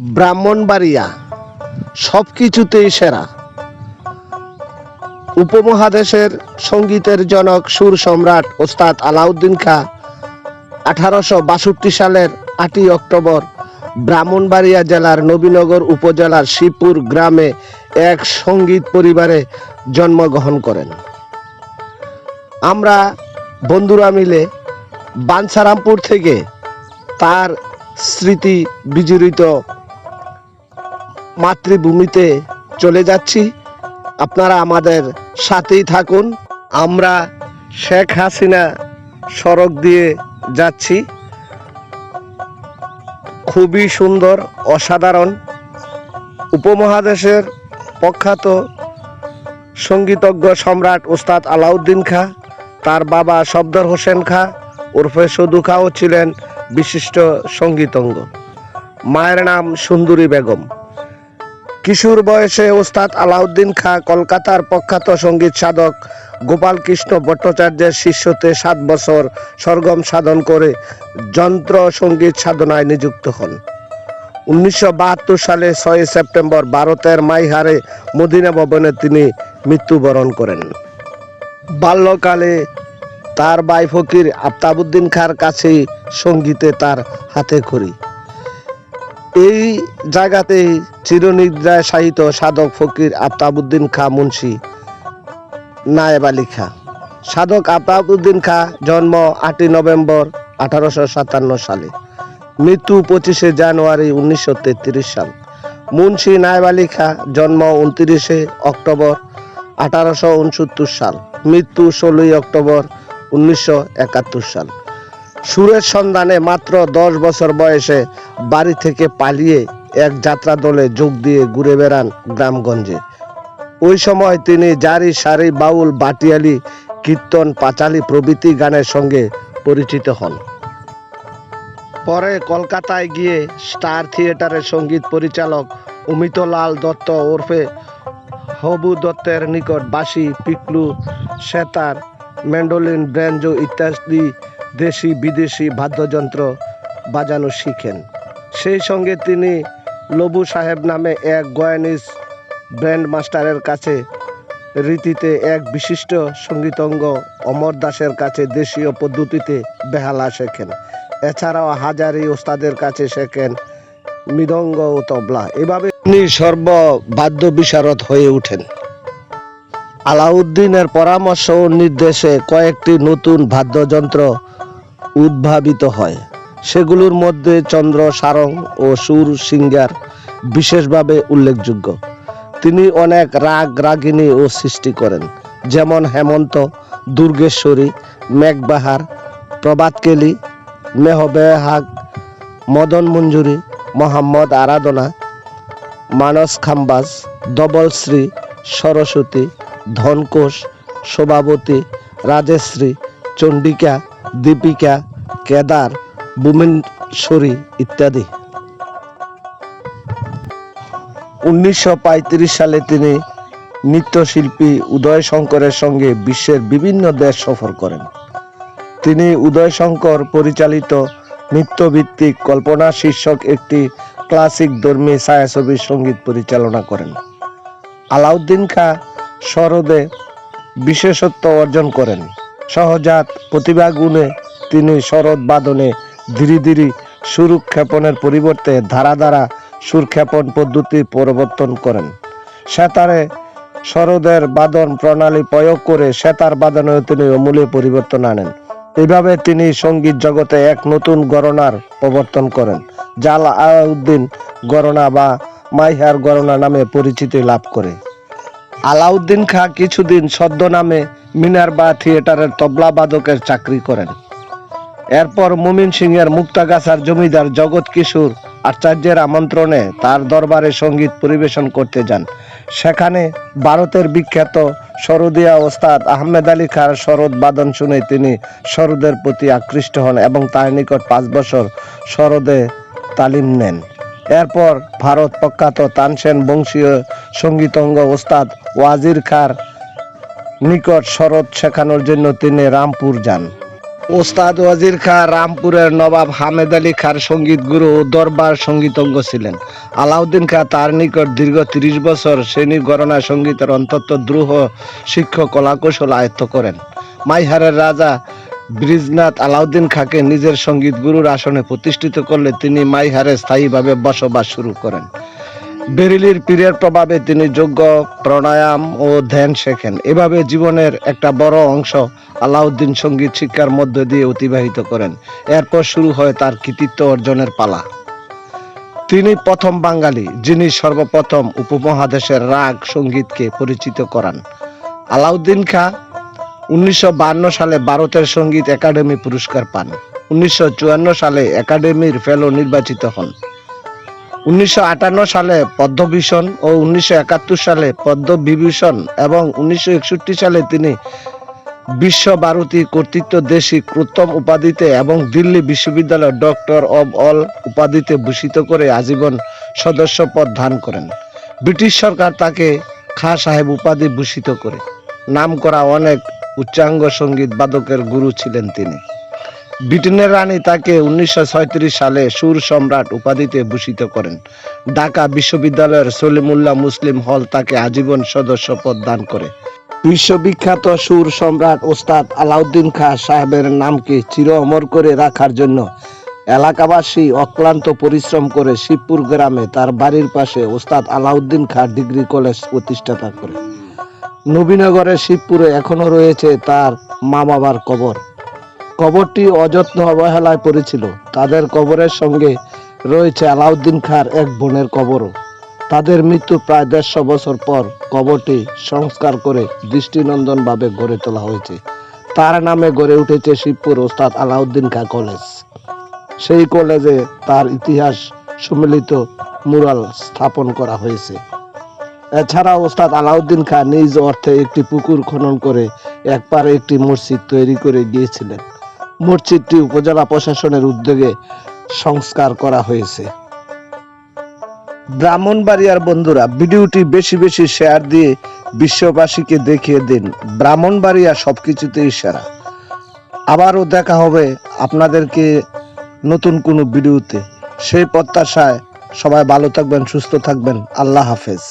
ব্রাহ্মণবাড়িয়া সব কিছুতেই সেরা। উপমহাদেশের সঙ্গীতের জনক, সুর সম্রাট ওস্তাদ আলাউদ্দিন খা আঠারোশো বাষট্টি সালের আটই অক্টোবর ব্রাহ্মণবাড়িয়া জেলার নবীনগর উপজেলার শিবপুর গ্রামে এক সংগীত পরিবারে জন্মগ্রহণ করেন। আমরা বন্ধুরা মিলে বাঞ্ছারামপুর থেকে তার স্মৃতি বিজড়িত মাতৃভূমিতে চলে যাচ্ছি। আপনারা আমাদের সাথেই থাকুন। আমরা শেখ হাসিনা সড়ক দিয়ে যাচ্ছি। খুবই সুন্দর, অসাধারণ উপমহাদেশের প্রখ্যাত সঙ্গীতজ্ঞ সম্রাট ওস্তাদ আলাউদ্দিন খা, তার বাবা শব্দর হোসেন খা, ওরফে সদু খাও ছিলেন বিশিষ্ট সঙ্গীতজ্ঞ। মায়ের নাম সুন্দরী বেগম। কিশোর বয়সে ওস্তাদ আলাউদ্দিন খাঁ কলকাতার প্রখ্যাত সংগীত সাধক গোপাল কৃষ্ণ ভট্টাচার্যের শিষ্যতে সাত বছর সরগম সাধন করে যন্ত্র সংগীত সাধনায় নিযুক্ত হন। উনিশশো বাহাত্তর সালে ছয় সেপ্টেম্বর ভারতের মাইহারে মদিনা ভবনে তিনি মৃত্যুবরণ করেন। বাল্যকালে তার ভাই ফকির আফতাবুদ্দিন খাঁর কাছেই সঙ্গীতে তার হাতে খড়ি। এই জায়গাতেই চিরনিদ্রায় সাহিত্য সাধক ফকির আফতাবুদ্দিন খা মুন্সি, নায়েব আলী খা। সাধক আফতাবুদ্দিন খা জন্ম আটই নভেম্বর আঠারোশো সাতান্ন সালে, মৃত্যু পঁচিশে জানুয়ারি উনিশশো তেত্রিশ সাল। মুন্সি নায়েব আলী খা জন্ম উনত্রিশে অক্টোবর আঠারোশো উনসত্তর সাল, মৃত্যু ষোলোই অক্টোবর উনিশশো একাত্তর সাল। সুরের সন্ধানে মাত্র দশ বছর বয়সে বাড়ি থেকে পালিয়ে এক যাত্রা দলে যোগ দিয়ে ঘুরে বেড়ান গ্রামগঞ্জে। ওই সময় তিনি জারি সারি বাউল বাটিয়ালি কীর্তন পাঁচালি প্রভৃতি গানের সঙ্গে পরিচিত হন। পরে কলকাতায় গিয়ে স্টার থিয়েটারের সংগীত পরিচালক অমিতলাল দত্ত ওরফে হবু দত্তের নিকট বাঁশি, পিকলু, সেতার ম্যান্ডোলিন ব্র্যাঞ্জো ইত্যাদি দেশি বিদেশি বাদ্যযন্ত্র বাজানো শিখেন। সেই সঙ্গে তিনি লবু সাহেব নামে এক গয়ানিস ব্র্যান্ড মাস্টারের কাছে রীতিতে এক বিশিষ্ট সঙ্গীতজ্ঞ অমর দাসের কাছে দেশীয় পদ্ধতিতে বেহালা শেখেন। এছাড়াও হাজারি ওস্তাদের কাছে শেখেন মৃদঙ্গ ও তবলা। এভাবে তিনি সর্ববাদ্য বিশারদ হয়ে ওঠেন আলাউদ্দিনের পরামর্শ ও নির্দেশে কয়েকটি নতুন বাদ্যযন্ত্র উদ্ভাবিত হয়। সেগুলোর মধ্যে চন্দ্র, সারং ও সুর সিঙ্গার বিশেষভাবে উল্লেখযোগ্য। তিনি অনেক রাগ, রাগিনী ও সৃষ্টি করেন, যেমন হেমন্ত, দুর্গেশ্বরী, মেঘবাহার, প্রভাতকেলি, মেহবেহাগ, মদন মঞ্জুরি, মোহাম্মদ আরাধনা, মানস খাম্বাজ দবলশ্রী সরস্বতী, ধনকোষ, শোভাবতী, রাজেশ্রী, চণ্ডিকা দীপিকা, কেদার বুমেশ্বরী ইত্যাদি। উনিশশো পঁয়ত্রিশ সালে তিনি নৃত্যশিল্পী উদয় শঙ্করের সঙ্গে বিশ্বের বিভিন্ন দেশ সফর করেন। তিনি উদয় শঙ্কর পরিচালিত নৃত্যভিত্তিক কল্পনা শীর্ষক একটি ক্লাসিক ধর্মী ছায়াছবির সংগীত পরিচালনা করেন। আলাউদ্দিন খা সরদে বিশেষত্ব অর্জন করেন। সহজাত প্রতিভা গুণে তিনি শরৎ বাদনে ধীরে ধীরে সুরক্ষেপণের পরিবর্তে ধারা ধারা সুরক্ষেপণ পদ্ধতি প্রবর্তন করেন। সেতারে শরদের বাদন প্রণালী প্রয়োগ করে সেতার বাদনেও তিনি অমূল্য পরিবর্তন আনেন। এভাবে তিনি সংগীত জগতে এক নতুন গণনার প্রবর্তন করেন, জাল আলাউদ্দিন গণনা বা মাইহার গণনা নামে পরিচিতি লাভ করে। আলাউদ্দিন খা কিছুদিন সদ্য নামে মিনারবা থিয়েটারের তবলা বাদকের চাকরি করেন। এরপর মুমিন সিং এর মুক্তাগাছার জমিদার জগৎ কিশোর আচার্যের আমন্ত্রণে তার দরবারে সংগীত পরিবেশন করতে যান। সেখানে ভারতের বিখ্যাত সরদিয়া ওস্তাদ আহমেদ আলী খার শরৎ বাদন শুনে তিনি শরদের প্রতি আকৃষ্ট হন এবং তার নিকট পাঁচ বছর শরদে তালিম নেন। এরপর ভারত প্রখ্যাত তানসেন বংশীয় সঙ্গীতজ্ঞ ওস্তাদ ওয়াজির খার নিকট শরৎ শেখানোর জন্য তিনি রামপুর যান। ওস্তাদ ওয়াজির খা রামপুরের নবাব হামেদ আলী খার সংগীত গুরু ও দরবার সঙ্গীতজ্ঞ ছিলেন। আলাউদ্দিন খা তার নিকট দীর্ঘ তিরিশ বছর শ্রেণি গণনা সঙ্গীতের অন্তত দ্রুহ শিক্ষক কলাকৌশল আয়ত্ত করেন। মাইহারের রাজা ব্রিজনাথ আলাউদ্দিন খাকে নিজের সংগীত গুরুর আসনে প্রতিষ্ঠিত করলে তিনি মাইহারে স্থায়ীভাবে বসবাস শুরু করেন। বেরিলির পীরের প্রভাবে তিনি যোগ্য, প্রাণায়াম ও ধ্যান শেখেন। এভাবে জীবনের একটা বড় অংশ আলাউদ্দিন সংগীত শিক্ষার মধ্য দিয়ে অতিবাহিত করেন। এরপর শুরু হয় তার কৃতিত্ব অর্জনের পালা। তিনি প্রথম বাঙালি, যিনি সর্বপ্রথম উপমহাদেশের রাগ সঙ্গীতকে পরিচিত করান। আলাউদ্দিন খাঁ উনিশশো সালে ভারতের সংগীত একাডেমি পুরস্কার পান। উনিশশো চুয়ান্ন সালে একাডেমির ফেলো নির্বাচিত হন। উনিশশো আটান্ন সালে পদ্মভূষণ ও উনিশশো একাত্তর সালে পদ্মবিভূষণ এবং উনিশশো একষট্টি সালে তিনি বিশ্ব ভারতী কর্তৃত্ব দেশি উত্তম উপাধিতে এবং দিল্লি বিশ্ববিদ্যালয় ডক্টর অব অল উপাধিতে ভূষিত করে আজীবন সদস্য পদ দান করেন। ব্রিটিশ সরকার তাকে খা সাহেব উপাধি ভূষিত করে। নাম করা অনেক উচ্চাঙ্গ সংগীত বাদকের গুরু ছিলেন তিনি। ব্রিটেনের রানী তাকে উনিশশো সালে সুর সম্রাট উপাধিতে ভূষিত করেন। ঢাকা বিশ্ববিদ্যালয়ের সলিমুল্লাহ মুসলিম হল তাকে আজীবন সদস্য পদ দান করে। বিশ্ববিখ্যাত সুর সম্রাট ওস্তাদ আলাউদ্দিন খাঁ সাহেবের নামকে চির অমর করে রাখার জন্য এলাকাবাসী অক্লান্ত পরিশ্রম করে শিবপুর গ্রামে তার বাড়ির পাশে ওস্তাদ আলাউদ্দিন খাঁ ডিগ্রি কলেজ প্রতিষ্ঠাতা করে। নবীনগরের শিবপুরে এখনও রয়েছে তার মা বাবার কবর। কবরটি অযত্ন অবহেলায় পড়েছিল। তাদের কবরের সঙ্গে রয়েছে আলাউদ্দিন খাঁর এক বোনের কবরও। তাদের মৃত্যু প্রায় দেড়শো বছর পর কবরটি সংস্কার করে দৃষ্টিনন্দনভাবে গড়ে তোলা হয়েছে। তার নামে গড়ে উঠেছে শিবপুর ওস্তাদ আলাউদ্দিন খাঁ কলেজ। সেই কলেজে তার ইতিহাস সম্মিলিত মুরাল স্থাপন করা হয়েছে। এছাড়া ওস্তাদ আলাউদ্দিন খাঁ নিজ অর্থে একটি পুকুর খনন করে একপারে একটি মসজিদ তৈরি করে গিয়েছিলেন। মসজিদটি উপজেলা প্রশাসনের উদ্যোগে সংস্কার করা হয়েছে। ব্রাহ্মণবাড়িয়ার বন্ধুরা, ভিডিওটি বেশি বেশি শেয়ার দিয়ে বিশ্ববাসীকে দেখিয়ে দিন। ব্রাহ্মণবাড়িয়া সবকিছুতেই সেরা। আবারও দেখা হবে আপনাদেরকে নতুন কোনো ভিডিওতে। সেই প্রত্যাশায় সবাই ভালো থাকবেন, সুস্থ থাকবেন। আল্লাহ হাফেজ।